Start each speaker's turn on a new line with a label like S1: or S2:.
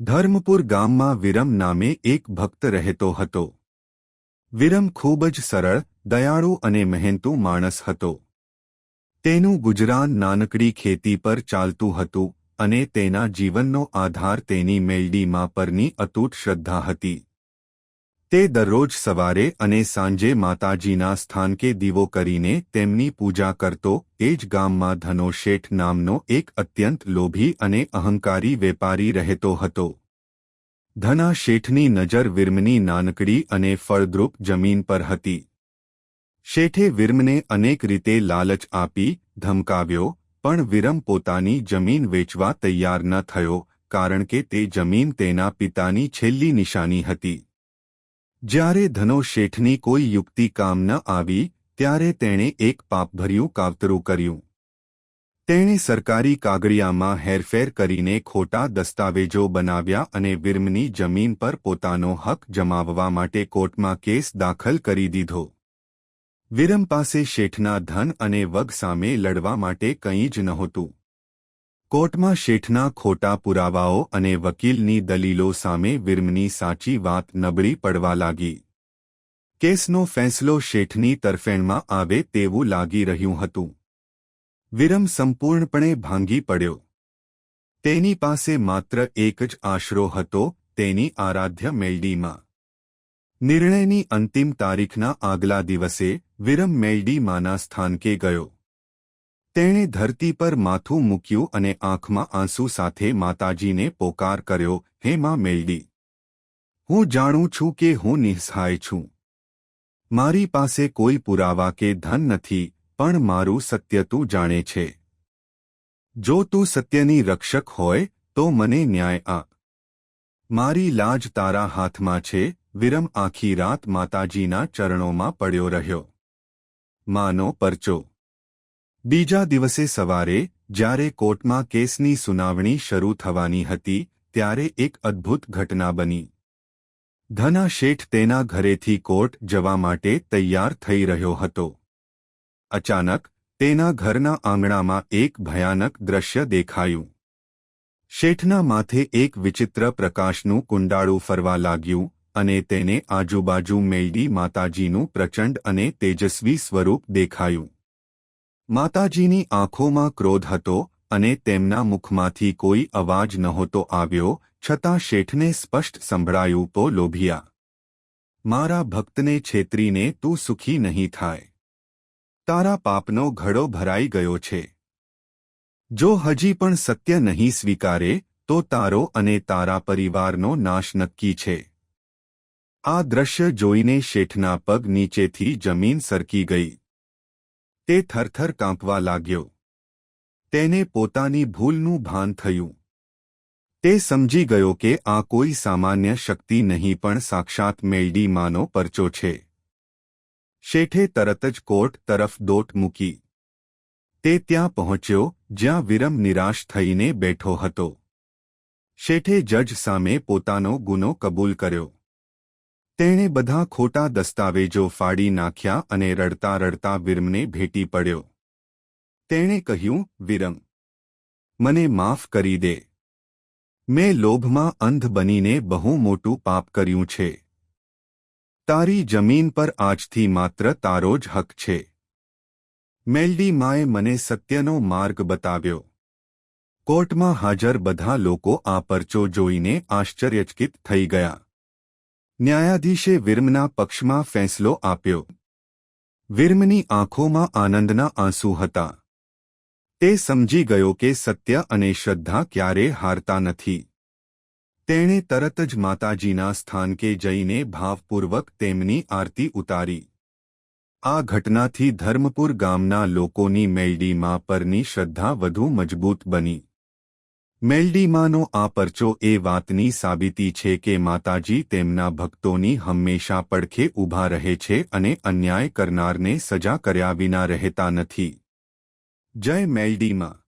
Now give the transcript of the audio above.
S1: ધર્મપુર ગામમાં વિરમ નામે એક ભક્ત રહેતો હતો. વિરમ ખૂબ જ સરળ, દયાળુ અને મહેનતુ માણસ હતો. તેનું ગુજરાન નાનકડી ખેતી પર ચાલતું હતું અને તેના જીવનનો આધાર તેની મેલડીમાં પરની અતૂટ શ્રદ્ધા હતી. તે દરરોજ સવારે અને સાંજે માતાજીના સ્થાનકે દીવો કરીને તેમની પૂજા કરતો, એ જ ગામમાં ધનો શેઠ નામનો એક અત્યંત લોભી અને અહંકારી વેપારી રહેતો હતો. ધના શેઠની નજર વિર્મની નાનકડી અને ફળદ્રુપ જમીન પર હતી. શેઠે વિર્મને અનેક રીતે લાલચ આપી, ધમકાવ્યો, પણ વિરમ પોતાની જમીન વેચવા તૈયાર ન થયો, કારણ કે તે જમીન તેના પિતાની છેલ્લી નિશાની હતી. જ્યારે ધનો શેઠની કોઈ યુક્તિ કામ ન આવી, ત્યારે તેણે એક પાપભર્યું કાવતરું કર્યું. તેણે સરકારી કાગળિયામાં હેરફેર કરીને ખોટા દસ્તાવેજો બનાવ્યા અને વિર્મની જમીન પર પોતાનો હક જમાવવા માટે કોર્ટમાં કેસ દાખલ કરી દીધો. વિરમ પાસે શેઠના ધન અને વગ સામે લડવા માટે કંઈ જ નહોતું. કોર્ટમાં શેઠના ખોટા પુરાવાઓ અને વકીલની દલીલો સામે વિર્મની સાચી વાત નબળી પડવા લાગી. કેસનો ફેંસલો શેઠની તરફેણમાં આવે તેવું લાગી રહ્યું હતું. વિરમ સંપૂર્ણપણે ભાંગી પડ્યો. તેની પાસે માત્ર એક જ આશરો હતો, તેની આરાધ્ય મેલડીમાં. નિર્ણયની અંતિમ તારીખના આગલા દિવસે વિરમ મેલડીમાંના સ્થાનકે ગયો. તેણે ધરતી પર માથું મૂક્યું અને આંખમાં આંસુ સાથે માતાજીને પોકાર કર્યો, હે માં મેલડી, હું જાણું છું કે હું નિઃસહાય છું. મારી પાસે કોઈ પુરાવા કે ધન નથી, પણ મારું સત્ય તું જાણે છે. જો તું સત્યની રક્ષક હોય, તો મને ન્યાય આ. મારી લાજ તારા હાથમાં છે. વિરમ આખી રાત માતાજીના ચરણોમાં પડ્યો રહ્યો. માનો પરચો બીજા દિવસે સવારે, જ્યારે કોર્ટમાં કેસની સુનાવણી શરૂ થવાની હતી, ત્યારે એક અદ્ભુત ઘટના બની. ધના શેઠ તેના ઘરેથી કોર્ટ જવા માટે તૈયાર થઈ રહ્યો હતો. અચાનક, તેના ઘરના આંગણામાં એક ભયાનક દ્રશ્ય દેખાયું. શેઠના માથે એક વિચિત્ર પ્રકાશનું કુંડાળું ફરવા લાગ્યું અને તેને આજુબાજુ મેલડી માતાજીનું પ્રચંડ અને તેજસ્વી સ્વરૂપ દેખાયું. માતાજીની આંખોમાં ક્રોધ હતો અને તેમના મુખમાંથી કોઈ અવાજ નહોતો આવ્યો, છતાં શેઠને સ્પષ્ટ સંભળાયું, તો લોભિયા, મારા ભક્તને છેતરીને તું સુખી નહીં થાય. તારા પાપનો ઘડો ભરાઈ ગયો છે. જો હજી પણ સત્ય નહીં સ્વીકારે, તો તારો અને તારા પરિવારનો નાશ નક્કી છે. આ દ્રશ્ય જોઈને શેઠના પગ નીચેથી જમીન સરકી ગઈ. તે થરથર કાંપવા લાગ્યો. તેને પોતાની ભૂલનું ભાન થયું. તે સમજી ગયો કે આ કોઈ સામાન્ય શક્તિ નહીં પણ સાક્ષાત મેલડી માનો પરચો છે. શેઠે તરત જ કોર્ટ તરફ દોટ મૂકી. તે ત્યાં પહોંચ્યો, જ્યાં વિરમ નિરાશ થઈને બેઠો હતો. શેઠે જજ સામે પોતાનો ગુનો કબૂલ કર્યો. તેણે બધા ખોટા દસ્તાવેજો ફાડી નાખ્યા અને રડતા રડતા વિરમને ભેટી પડ્યો. તેણે કહ્યું, વિરમ, મને માફ કરી દે. મેં લોભમાં અંધ બનીને બહુ મોટું પાપ કર્યું છે. તારી જમીન પર આજથી માત્ર તારો જ હક છે. મેલ્ડી માએ મને સત્યનો માર્ગ બતાવ્યો. કોર્ટમાં હાજર બધા લોકો આ પરચો જોઈને આશ્ચર્યચકિત થઈ ગયા. ન્યાયાધીશે વિર્મના પક્ષમાં ફેંસલો આપ્યો. વિર્મની આંખોમાં આનંદના આંસુ હતા. તે સમજી ગયો કે સત્ય અને શ્રદ્ધા ક્યારે હારતા નથી. તેણે તરત જ માતાજીના સ્થાનકે જઈને ભાવપૂર્વક તેમની આરતી ઉતારી. આ ઘટનાથી ધર્મપુર ગામના લોકોની મેલડીમાં પરની શ્રદ્ધા વધુ મજબૂત બની. મેલડીમાંનો આ પરચો એ વાતની સાબિતી છે કે માતાજી તેમના ભક્તોની હંમેશા પડખે ઊભા રહે છે અને અન્યાય કરનારને સજા કર્યા વિના રહેતા નથી. જય મેલડીમાં.